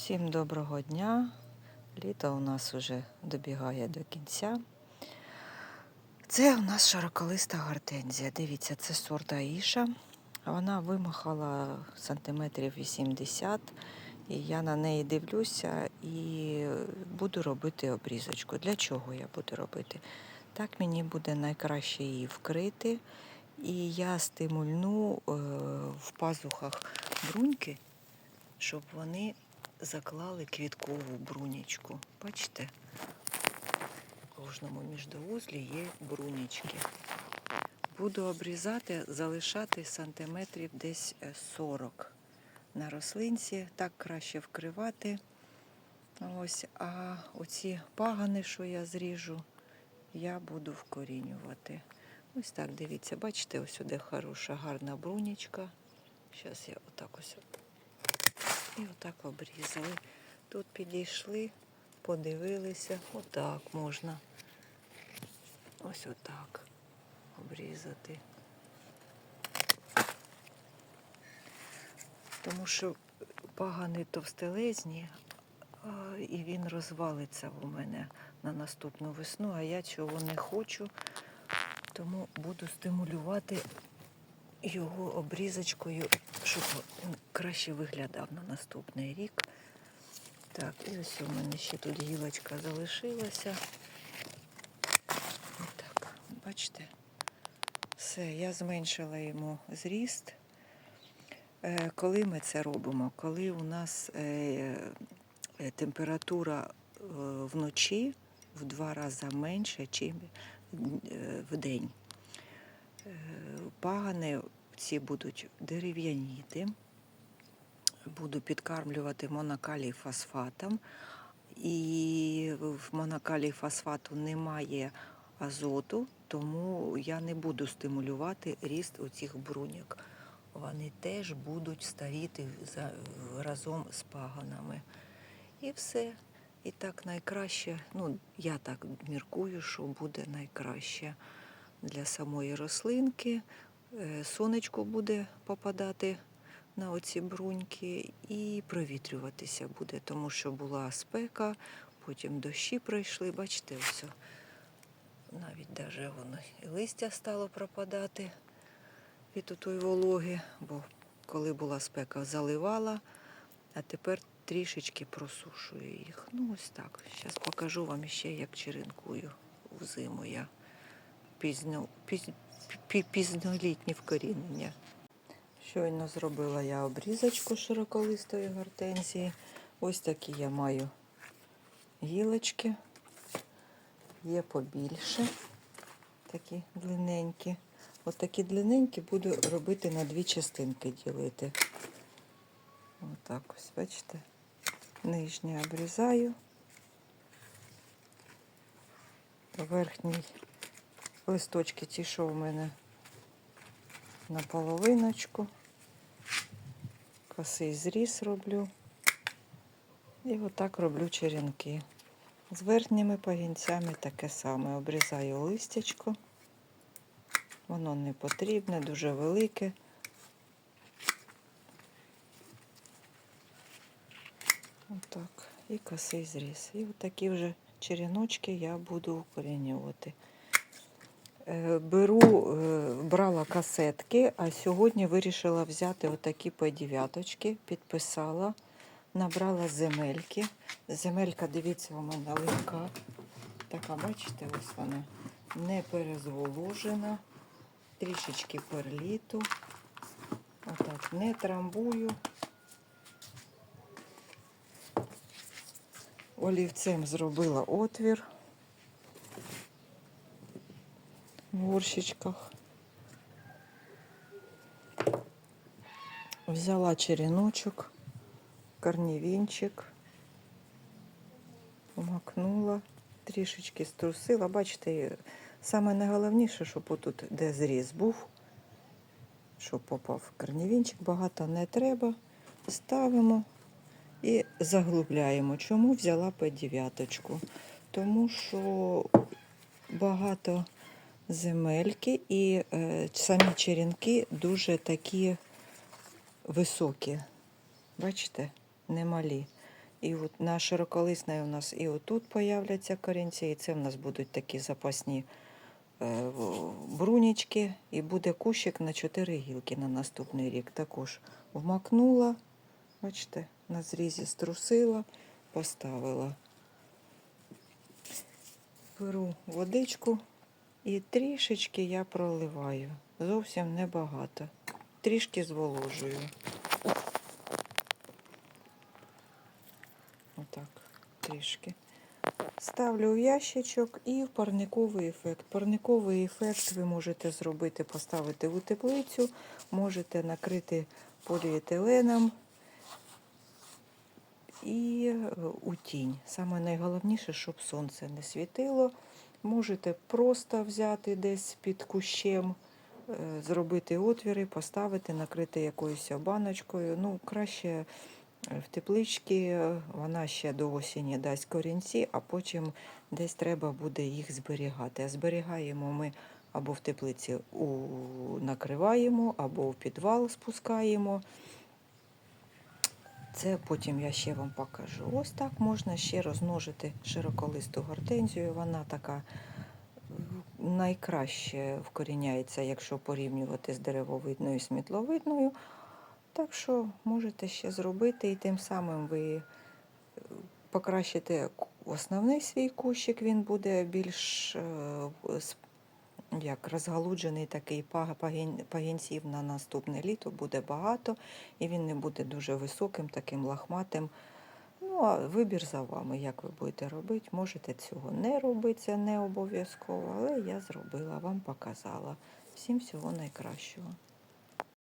Всім доброго дня. Літо у нас вже добігає до кінця. Це у нас широколиста гортензія. Дивіться, це сорт Аїша. Вона вимахала сантиметрів 80. І я на неї дивлюся і буду робити обрізочку. Для чого я буду робити? Так мені буде найкраще її вкрити. І я стимульну е, в пазухах бруньки, щоб вони заклали квіткову брунічку. Бачите? В кожному міждоузлі є брунічки. Буду обрізати, залишати сантиметрів десь е, 40 на рослинці. Так краще вкривати. Ось, а оці пагани, що я зріжу, я буду вкорінювати. Ось так, дивіться, бачите, ось сюди хороша, гарна брунічка. Зараз я отак ось і отак обрізали. Тут підійшли, подивилися, отак можна. Ось отак обрізати. Тому що пагани товстелезні, і він розвалиться у мене на наступну весну, а я цього не хочу, тому буду стимулювати його обрізочкою, щоб краще виглядав на наступний рік. Так, і ось у мене ще тут гілочка залишилася. Так, бачите? Все, я зменшила йому зріст. Е, Коли ми це робимо? Коли у нас е, е, температура вночі в два рази менше, ніж в день. Пагани ці будуть дерев'яніти. Буду підкармлювати монокалій фосфатом. І в монокалій фосфату немає азоту, тому я не буду стимулювати ріст оцих бруньок. Вони теж будуть старіти за, разом з паганами. І все. І так найкраще, ну я так міркую, що буде найкраще для самої рослинки. Е, Сонечко буде попадати на оці бруньки і провітрюватися буде, тому що була спека, потім дощі пройшли. Бачите, ось навіть даже воно і листя стало пропадати від отої вологи, бо коли була спека, заливала, а тепер трішечки просушую їх. Ну ось так. Зараз покажу вам ще, як черенкую взиму я пізно, піз, пізнолітні вкорінення. Щойно зробила я обрізочку широколистої гортензії. Ось такі я маю гілочки. Є побільше, такі длинненькі. От такі длинненькі буду робити на дві частинки ділити. Отак ось, бачите? Нижнє обрізаю. Верхній листочки ті, що у мене на половиночку. Косий зріз роблю. І отак роблю черенки. З верхніми пагінцями таке саме. Обрізаю листячко. Воно не потрібне, дуже велике. Отак. І косий зріз. І отакі вже череночки я буду укорінювати. Е, Беру, е, брала касетки, а сьогодні вирішила взяти отакі П9, підписала, набрала земельки. Земелька, дивіться, у мене легка. Така, бачите, ось вона не перезволожена, трішечки перліту. Отак, не трамбую. Олівцем зробила отвір. В горщичках. Взяла череночок, корнівінчик, макнула, трішечки струсила. Бачите, саме найголовніше, щоб отут, де зріз був, щоб попав корнівінчик, багато не треба. Ставимо і заглубляємо. Чому взяла П9? Тому що багато земельки і е, самі черенки дуже такі високі. Бачите, немалі. І от на широколисної у нас і отут появляться корінці, і це в нас будуть такі запасні е, брунічки, і буде кущик на 4 гілки на наступний рік. Також вмакнула, бачите, на зрізі струсила, поставила. Беру водичку і трішечки я проливаю. Зовсім небагато. Трішки зволожую. Отак, трішки. Ставлю в ящичок і в парниковий ефект. Парниковий ефект ви можете зробити, поставити у теплицю, можете накрити поліетиленом і е, у тінь. Саме найголовніше, щоб сонце не світило. Можете просто взяти десь під кущем, е, зробити отвіри, поставити, накрити якоюсь баночкою. Ну, краще е, в тепличці е, вона ще до осені дасть корінці, а потім десь треба буде їх зберігати. А зберігаємо ми або в теплиці у... накриваємо, або в підвал спускаємо. Це потім я ще вам покажу. Ось так можна ще розмножити широколисту гортензію. Вона така найкраще вкоріняється, якщо порівнювати з деревовидною і смітловидною. Так що можете ще зробити, і тим самим ви е, покращите основний свій кущик, він буде більш е, як розгалуджений такий паг- пагінців на наступне літо буде багато, і він не буде дуже високим, таким лахматим. Ну, а вибір за вами, як ви будете робити. Можете цього не робити, це не обов'язково, але я зробила, вам показала. Всім всього найкращого.